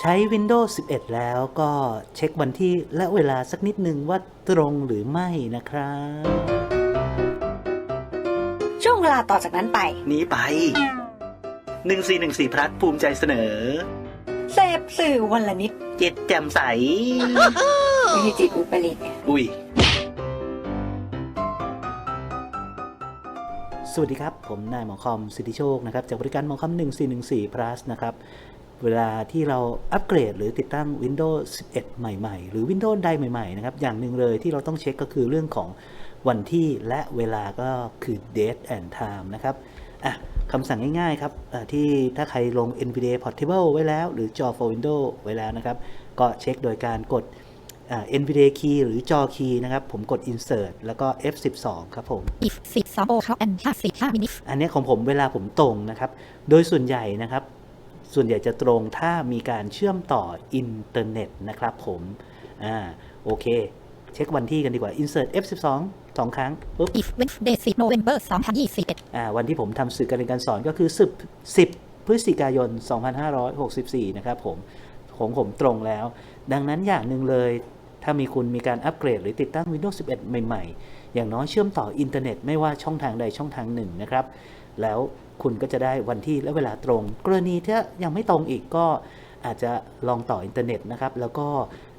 ใช้ Windows 11 แล้วก็เช็ควันที่และเวลาสักนิดนึงว่าตรงหรือไม่นะครับ ช่วงเวลาต่อจากนั้นไป นี้ไป 1414พลัดภูมิใจเสนอ เสพสื่อวันละนิด เจ็ดแจ่มใสไม่ใช่จิตอุปริตไงอุ้ย สวัสดีครับ ผมนายหมอคอมสิทธิโชคนะครับ จากบริการหมอคอม1414 plus นะครับ เวลาที่เราอัปเกรดหรือติดตั้ง Windows 11 ใหม่ๆ หรือ Windows ใดใหม่ๆนะครับอย่างหนึ่งเลยที่เราต้องเช็คก็คือเรื่องของวันที่และเวลาก็คือ date and time นะครับอะคำสั่งง่ายๆครับอะที่ถ้าใครลง NVDA Portable ไว้แล้ว หรือจอ for Windows ไว้แล้วนะครับ ก็เช็คโดยการกดอ่า NVDA key หรือจอ key นะครับ ผมกด insert แล้วก็ F12 ครับผม if 12 o'clock and 55 minutes อันเนี้ยของผมเวลาผมตรงนะครับ โดยส่วนใหญ่นะครับ ส่วนใหญ่จะตรงถ้ามีการเชื่อมต่ออินเทอร์เน็ตนะครับผมอ่าโอเค เช็ควันที่กันดีกว่า insert F12 สองครั้งปุ๊บ if Wednesday 10 November 2021อ่าวันที่ผมทำสื่อการเรียนการสอนก็คือ 10 10 พฤศจิกายน 2564 นะครับผมของผมตรงแล้ว ดังนั้นอย่างหนึ่งเลยถ้ามีคุณมีการอัปเกรดหรือติดตั้ง Windows 11 ใหม่ ๆ อย่างน้อยเชื่อมต่ออินเทอร์เน็ตไม่ว่าช่องทางใดช่องทางหนึ่งนะครับ แล้ว คุณก็จะได้วันที่และเวลาตรง กรณีถ้ายังไม่ตรงอีกก็อาจจะลองต่ออินเทอร์เน็ตนะครับ แล้วก็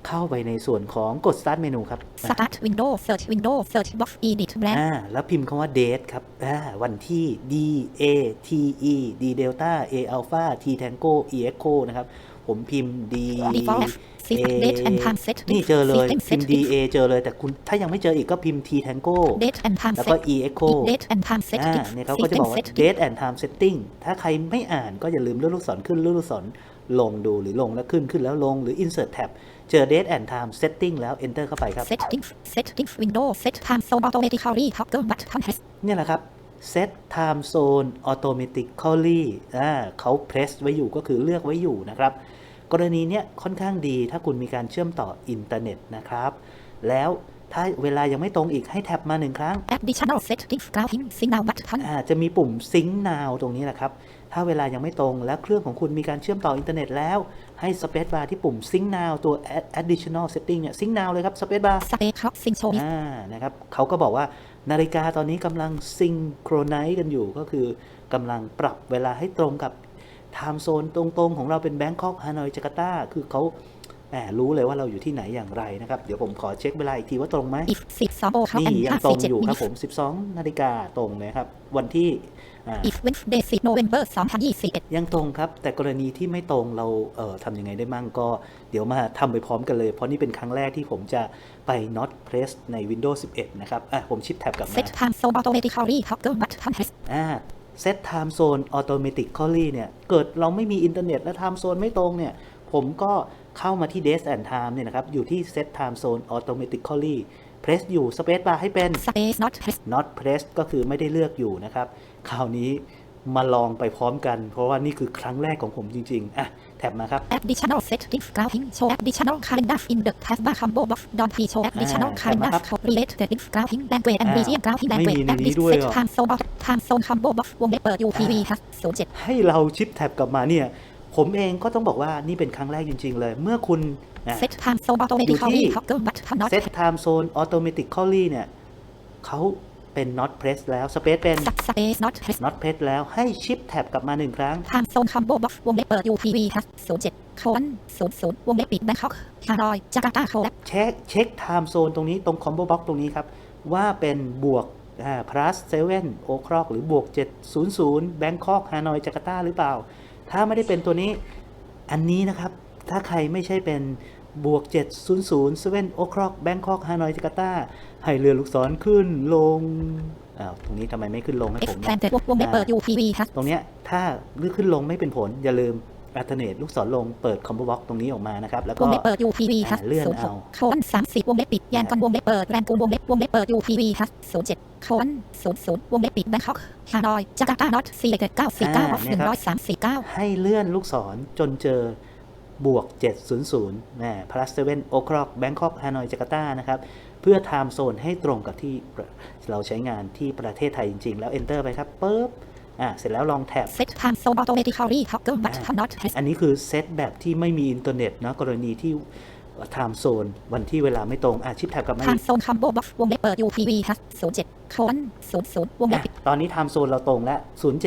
เข้าไปในส่วนของกด start เมนูครับ start window search window search box edit blank อ่าแล้วพิมพ์คำว่า date ครับอ่าวันที่ D A T E D Delta A Alpha T Tango E Echo นะครับ ผมพิมพ์ D default set A date and time set นี่เจอเลย system พิมพ์ D set A เจอเลยแต่คุณถ้ายังไม่เจออีกก็พิมพ์ T Tango date and time แล้วก็ set E Echo date and time set อ่าเนี่ยเขาก็จะบอกว่า system set date and time setting ถ้าใครไม่อ่านก็อย่าลืมเลื่อนลูกศรขึ้นเลื่อนลูกศรลงดูหรือลงแล้วขึ้นขึ้นแล้วลงหรือ insert tab เจอ date and time setting แล้ว enter เข้าไปครับ settings settings window set time zone automatically toggle button has เนี่ยแหละครับ set time zone automatically อ่าเขา press ไว้อยู่ก็คือเลือกไว้อยู่นะครับ กรณีเนี้ยค่อนข้างดีถ้าคุณมีการเชื่อมต่ออินเทอร์เน็ตนะครับ แล้วถ้าเวลายังไม่ตรงอีกให้แท็บมาหนึ่งครั้ง additional settings graphing signal button อ่าจะมีปุ่ม sync now ตรงนี้แหละครับ ถ้าเวลายังไม่ตรงและเครื่องของคุณมีการเชื่อมต่ออินเทอร์เน็ตแล้ว ให้ space bar ที่ปุ่ม sync now ตัว add- additional setting เนี่ย sync now เลยครับ space bar space clock synchronize อ่านะครับเขาก็บอกว่านาฬิกาตอนนี้กำลังซิงโครไนซ์กันอยู่ก็คือกำลังปรับเวลาให้ตรงกับ ไทม์โซนตรงๆ ของเราเป็นแบงคอกฮานอยจาการ์ตาคือเขาแหมรู้เลยว่าเราอยู่ที่ไหนอย่างไรนะครับ เดี๋ยวผมขอเช็คเวลาอีกทีว่าตรงไหม if 12 o'clock นี่ยังตรงอยู่ครับผม 12 นาฬิกาตรงเลยครับ วันที่อ่า if Wednesday 10 November 2021ยังตรงครับ แต่กรณีที่ไม่ตรงเราเอ่อทำยังไงได้มั่งก็ เดี๋ยวมาทำไปพร้อมกันเลย เพราะนี่เป็นครั้งแรกที่ผมจะไป not press ใน Windows 11 นะครับอะผมชิปแท็บกลับมา set time so automatically toggle button has อ่า set time zone automatically เนี่ย เกิดเราไม่มีอินเทอร์เน็ตและ time zone ไม่ตรงเนี่ย ผมก็เข้ามาที่ date and time เนี่ยนะครับ อยู่ที่ set time zone automatically press อยู่ space bar ให้เป็น space not has not press ก็คือไม่ได้เลือกอยู่นะครับ คราวนี้มาลองไปพร้อมกัน เพราะว่านี่คือครั้งแรกของผมจริง ๆ อะ แท็บมาครับ additional settings graphing show additional calendars in the taskbar combo box don't be show additional อ่า calendars ครับ correlate the links graphing language and อ่า region graphing ไม่ language มีใน and นี้ this ด้วย set เหรอ time zone auto- time zone combo box วงเล็บเปิด UPV ครับ07ให้เราชิปแท็บกลับมาเนี่ย ผมเองก็ต้องบอกว่านี่เป็นครั้งแรกจริง ๆ เลย เมื่อคุณอะ set time zone automatically อยู่ที่ toggle button not set time zone automatically เนี่ยเขา เป็น not press แล้ว space เป็น space not has not press แล้วให้ชิปแท็บกลับมาหนึ่งครั้ง time zone combo box วงเล็บเปิด UPV ครับ07 colon 00วงเล็บปิด Bangkok ฮานอยจาการ์ตาโคลเช็คเช็ค time zone ตรงนี้ตรง combo box ตรงนี้ครับ ว่าเป็นบวกอ่า plus 7 o'clock หรือบวก 700 Bangkok Hanoi Jakarta หรือเปล่า ถ้าไม่ได้เป็นตัวนี้อันนี้นะครับ ถ้าใครไม่ใช่เป็น บวก 700 7 o'clock Bangkok Hanoi Jakarta ให้เรือลูกศรขึ้นลงอ้าวตรงนี้ทำไมไม่ขึ้นลงให้ผม expand เนี่ยวงเล็บเปิด UPV ครับตรงเนี้ยถ้าเลื่อนขึ้นลงไม่เป็นผล อย่าลืม alternate ลูกศรลงเปิด combo box ตรงนี้ออกมานะครับ แล้ววก็งเล็บเปิด UPV ครับอ่าเลื่อนเอา06 colon 30วงเล็บปิดแยนกันวงเล็บเปิดแรนกูลวงเล็บวงเล็บเปิด UPV ครับ07 colon 00วงเล็บปิด Bangkok ฮานอยจาการ์ตา not 4 9 4 9 of 139ให้เลื่อนลูกศรจนเจอ บวก 700นะ plus 7 o'clock Bangkok Hanoi Jakarta นะครับเพื่อ time zone ให้ตรงกับที่เราใช้งานที่ประเทศไทยจริง ๆ แล้ว enter ไปครับปึ๊บอ่าเสร็จแล้วลองแท็บ set time zone automatically toggle but not press อันนี้คือเซตแบบที่ไม่มีอินเทอร์เน็ตเนาะกรณีที่ time zone วันที่เวลาไม่ตรงอะชิปแท็บกลับมาอี time ก zone combo box วงเล็บเปิด UPV hash 07 โคน00วงเล็บอะปิดตอนนี้ time zone เราตรงแล้ว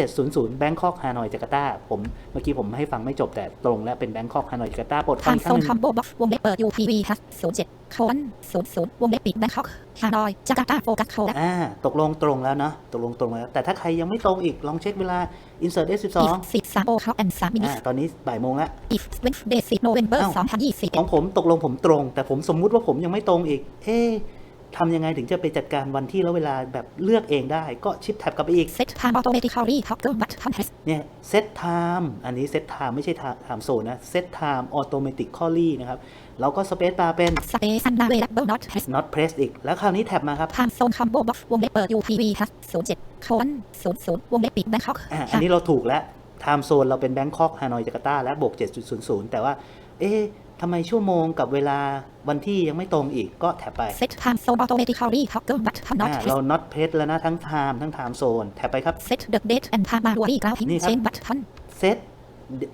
0700แบงคอกฮานอยจาการ์ตาผมเมื่อกี้ผมให้ฟังไม่จบแต่ตรงแล้วเป็นแบงคอกฮานอยจาการ์ตาปลดฟัง time อีกครั้งห zone นึ่ง combo box วงเล็บเปิด UPV hash 07โคน00วงเล็บปิด Bangkok ฮานอยจาการ์ตาโฟกัสโคและอ่าตกลงตรงแล้วเนาะตกลงตรงแล้ว แต่ถ้าใครยังไม่ตรงอีกลองเช็คเวลา insert S12 if 13 o clock and 3อ่า minutes ตอนนี้บ่ายโมงแล้ว if Wednesday 10 November อ้าว2020ของผมตกลงผมตรง แต่ผมสมมุติว่าผมยังไม่ตรงอีกเอ๊ะ ทำยังไงถึงจะไปจัดการวันที่แล้วเวลาแบบเลือกเองได้ก็ชิปแท็บกลับไปอีก set time automatically toggle but press เนี่ยเซตไทม์อันนี้เซตไทม์ไม่ใช่ไทม์โซนนะเซตไทม์ออโตเมติคอลี่นะครับเราก็สเปซบาร์เป็น space and available not press not press อีก แล้วคราวนี้แท็บมาครับ time zone combo box วงเล็บเปิด UPV hash 07โคน00วงเล็บปิด Bangkok อะอันนี้เราถูกแล้วไทม์โซนเราเป็นแบงคอกฮานอยจาการ์ตาและบวก7.00 แต่ว่า เอ๊ะ ทำไมชั่วโมงกับเวลาวันที่ยังไม่ตรงอีกก็แท็บไป set time zone automatically toggle but not อะ press เรา not press แล้วนะทั้ง time ทั้ง time zone แท็บไปครับ set the date and time manually กราฟิกนี่ครับ change button เซต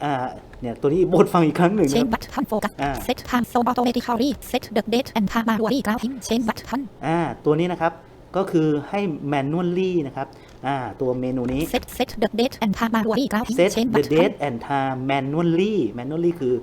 อ่าเนี่ยตัวนี้บทฟังอีกครั้งหนึ่งนะ change button focus อ่า set time zone automatically set the date and time manually กราฟิก change button อ่าตัวนี้นะครับก็คือให้ manually นะครับอ่าตัวเมนูนี้ set set the date and time manually กราฟิก set change the button date and time manually manually คือ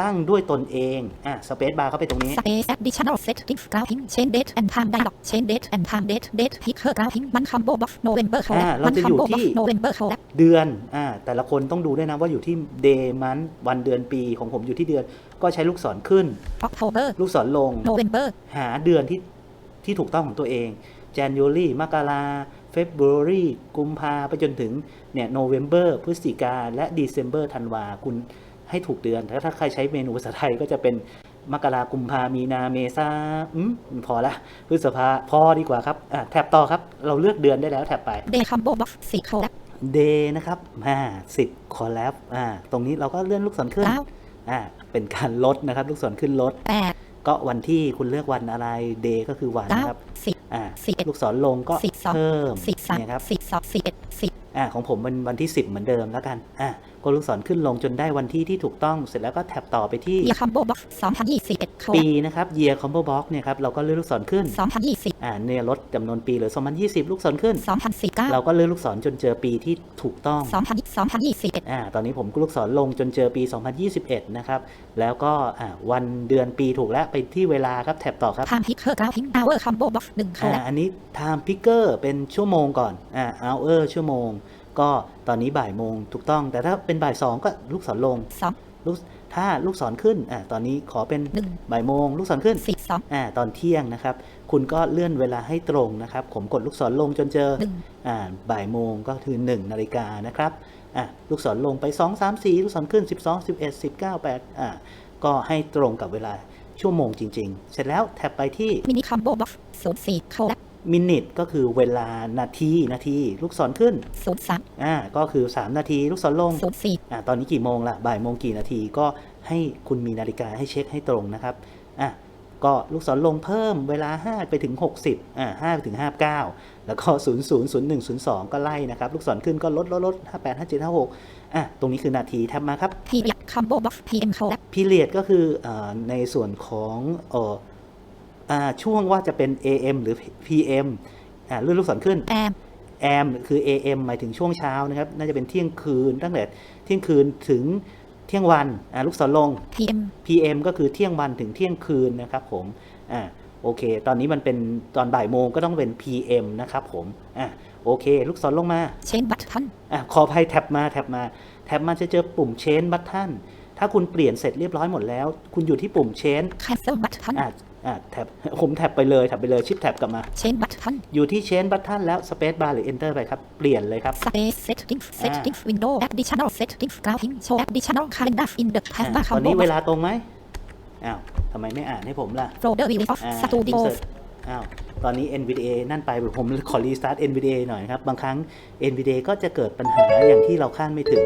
ตั้งด้วยตนเอง อะ space bar เข้าไปตรงนี้ space additional settings กราฟิก change date and time dialog change date and time date date picker กราฟิกมัน combo box November อ่า collab เรามัน จะอยู่ combo box ที่ November collab เดือน อ่า แต่ละคนต้องดูด้วยนะว่าอยู่ที่ day month วันเดือนปีของผมอยู่ที่เดือน ก็ใช้ลูกศรขึ้น October ลูกศรลง November หาเดือนที่ที่ถูกต้องของตัวเอง January มกรา February กุมภาไปจนถึงเนี่ย November พฤศจิกาและ December ธันวาคุณ ให้ถูกเดือนแต่ถ้าใครใช้เมนูภาษาไทยก็จะเป็นมกรากุมภามีนาเมษาอืมพอละพฤษภาพอดีกว่าครับอะแท็บต่อครับ เราเลือกเดือนได้แล้วแท็บไป day combo box 4 collab Day นะครับอ่าสิบคอลแลบอ่าตรงนี้เราก็เลื่อนลูกศรขึ้น9อ่าเป็นการลดนะครับ ลูกศรขึ้นลด8ก็วันที่คุณเลือกวันอะไร Day ก็คือวันนะครับ9 10อ่า11ลูกศรลงก็12เพิ่ม13เนี่ยครับ12 11 10อ่าของผมเป็นวันที่10เหมือนเดิมแล้วกันอ่าก็ลูกศรขึ้นลงจนได้วันที่ที่ถูกต้องเสร็จแล้วก็แท็บต่อไปที่ year combo box 2021ปี collab นะครับ Year Combo Box เนี่ยครับเราก็เลื่อนลูกศรขึ้น 2020อ่าเนี่ยลดจำนวนปีเหลือ 2020 ลูกศรขึ้น 2019เราก็เลื่อนลูกศรจนเจอปีที่ถูกต้อง 2020 2021อ่าตอนนี้ผมก็ลูกศรลงจนเจอปี 2021 นะครับ แล้วก็อ่าวันเดือนปีถูกแล้วไปที่เวลาครับแท็บต่อครับ time picker กราฟิก hour combo box 1อ่า collab อันนี้ time picker เป็นชั่วโมงก่อนอ่า hour ชั่วโมง ก็ตอนนี้บ่ายโมงถูกต้อง แต่ถ้าเป็นบ่ายสองก็ลูกศรลง2ลูกถ้าลูกศรขึ้นอ่าตอนนี้ขอเป็น1บ่ายโมง ลูกศรขึ้น12อ่าตอนเที่ยงนะครับ คุณก็เลื่อนเวลาให้ตรงนะครับ ผมกดลูกศรลงจนเจอ1อ่าบ่ายโมงก็คือ 1 นาฬิกานะครับอะลูกศรลงไป 2 3 4 ลูกศรขึ้น 12 11 19 8อ่าก็ให้ตรงกับเวลาชั่วโมงจริง ๆ เสร็จแล้วแท็บไปที่ mini combo box 04 collab มินิทก็คือเวลานาทีนาที ลูกศรขึ้น03อ่าก็คือ 3 นาที ลูกศรลง04อ่าตอนนี้กี่โมงละบ่ายโมงกี่นาทีก็ให้คุณมีนาฬิกาให้เช็คให้ตรงนะครับอะก็ลูกศรลงเพิ่มเวลา 5 ไปถึง 60อ่า5ไปถึง 59 แล้วก็ 0 0 0 1 0 2 ก็ไล่นะครับ ลูกศรขึ้นก็ลดลดลด58 57 56อะตรงนี้คือนาทีแท็บมาครับ period combo box PM collab พีเรียดก็คืออาในส่วนของเอ่ออ่า ช่วงว่าจะเป็น AM หรือ PM อ่าเลื่อนลูกศรขึ้น am AM คือ AM หมายถึงช่วงเช้านะครับ น่าจะเป็นเที่ยงคืนตั้งแต่เที่ยงคืนถึงเที่ยงวันอ่าลูกศรลง PM PM ก็คือเที่ยงวันถึงเที่ยงคืนนะครับผมอ่าโอเค ตอนนี้มันเป็นตอนบ่ายโมงก็ต้องเป็น PM นะครับผมอ่าโอเค ลูกศรลงมา change button อะขออภัยแท็บมาแท็บมา แท็บมาจะเจอปุ่ม Change Button ถ้าคุณเปลี่ยนเสร็จเรียบร้อยหมดแล้ว คุณอยู่ที่ปุ่ม Change cancel button อะ อะแท็บผมแท็บไปเลยแท็บไปเลยชิปแท็บกลับมา change button อยู่ที่ Change Button แล้ว Space Bar หรือ Enter ไปครับ เปลี่ยนเลยครับ space settings settings window additional settings กราฟิก show additional calendar in the อะ taskbar ตอน combo นี้เว box ลาตรงไหมอ้าวทำไมไม่อ่านให้ผมล่ะ folder view of อ่า studio insert อ้าว ตอนนี้ NVDA นั่นไปผมขอรีสตาร์ท NVDA หน่อยนะครับ บางครั้ง NVDA ก็จะเกิดปัญหาอย่างที่เราคาดไม่ถึง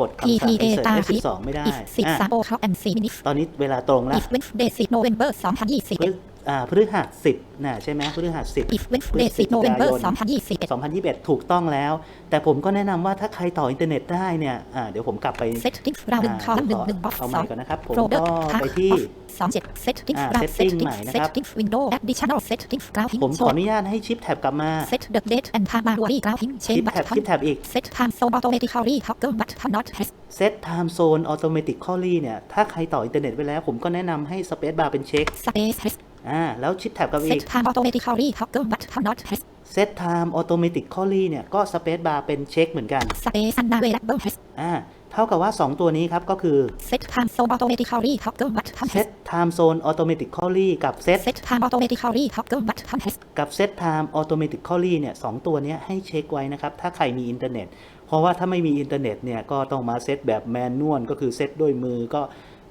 กดคำสั่ง PPA insert ตาม F12 ไม่ได้ if อะ13 o'clock and 4 minutes ตอนนี้เวลาตรงแล้ว if Wednesday 10 November 2021พฤ อ่าพฤหัสสิบนะใช่ไหมพฤหัสสิบ if Wednesday 10 November 2021 2021 ถูกต้องแล้ว แต่ผมก็แนะนำว่าถ้าใครต่ออินเทอร์เน็ตได้เนี่ยอ่าเดี๋ยวผมกลับไป settings ราวหนึ่งคอลัมน์หนึ่งหนึ่ง box เอาสใหอม่งก่อนนะครับ ผม folder ก็ไปที่สองเจ็ด settings อ่าราว setting ใหม่นะครับ settings window additional settings กราวพิงผมขออนุญาตให้ชิปแท็บกลับมา set the date and time manually กราวพิงชิ change ปแท็บ button ชิปแท็บอีก set time zone automatically toggle button not press set time zone automatically เนี่ยถ้าใครต่ออินเทอร์เน็ตไปแล้ว ผมก็แนะนำให้ space bar เป็นเช็ค space press อ่าแล้วชิปแท็บกับอี set ก time automatically toggle button not press set time automatically เนี่ย ก็ space bar เป็นเช็คเหมือนกัน space unavailable press อ่าเท่ากับว่า 2 ตัวนี้ครับ ก็คือ set time zone automatically toggle button press set time zone automatically กับ set set time automatically toggle button press กับ set time automatically เนี่ยสองตัวเนี้ยให้เช็คไว้นะครับ ถ้าใครมีอินเทอร์เน็ต เพราะว่าถ้าไม่มีอินเทอร์เน็ตเนี่ย ก็ต้องมาเซตแบบแมนนวลก็คือเซตด้วยมือก็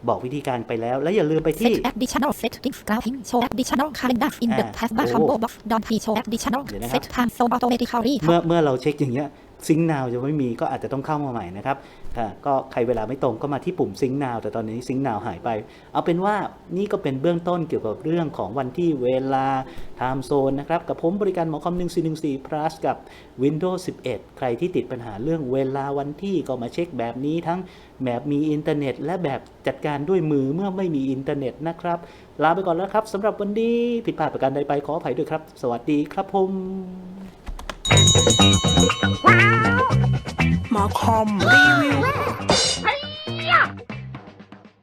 บอกวิธีการไปแล้ว และอย่าลืมไปที่ set additional settings กราวพิง show additional calendar in the อ่า taskbar โอ้ combo box don't pre show additional เดี๋ยวนะครับ set time zone automatically เมื่อเมื่อเราเช็คอย่างเงี้ย ซิง k ์นาวจะไม่มีก็อาจจะต้องเข้ามาใหม่นะครับก็ใครเวลาไม่ตรงก็มาที่ปุ่มซิง k ์นาวแต่ตอนนี้ซิง k ์นาวหายไป เอาเป็นว่านี่ก็เป็นเบื้องต้นเกี่ยวกับเรื่องของวันที่เวลา time zone นะครับ กับผมบริการหมอคอม1414 plus กับ Windows 11 ใครที่ติดปัญหาเรื่องเวลาวันที่ก็มาเช็คแบบนี้ทั้งแบบมีอินเทอร์เน็ต และแบบจัดการด้วยมือเมื่อไม่มีอินเทอร์เน็ตนะครับ ลาไปก่อนแล้วครับสำหรับวันนี้ผิดพลาดประการใดไปขออภัยด้วยครับ สวัสดีครับผม หมอคอมรีวิว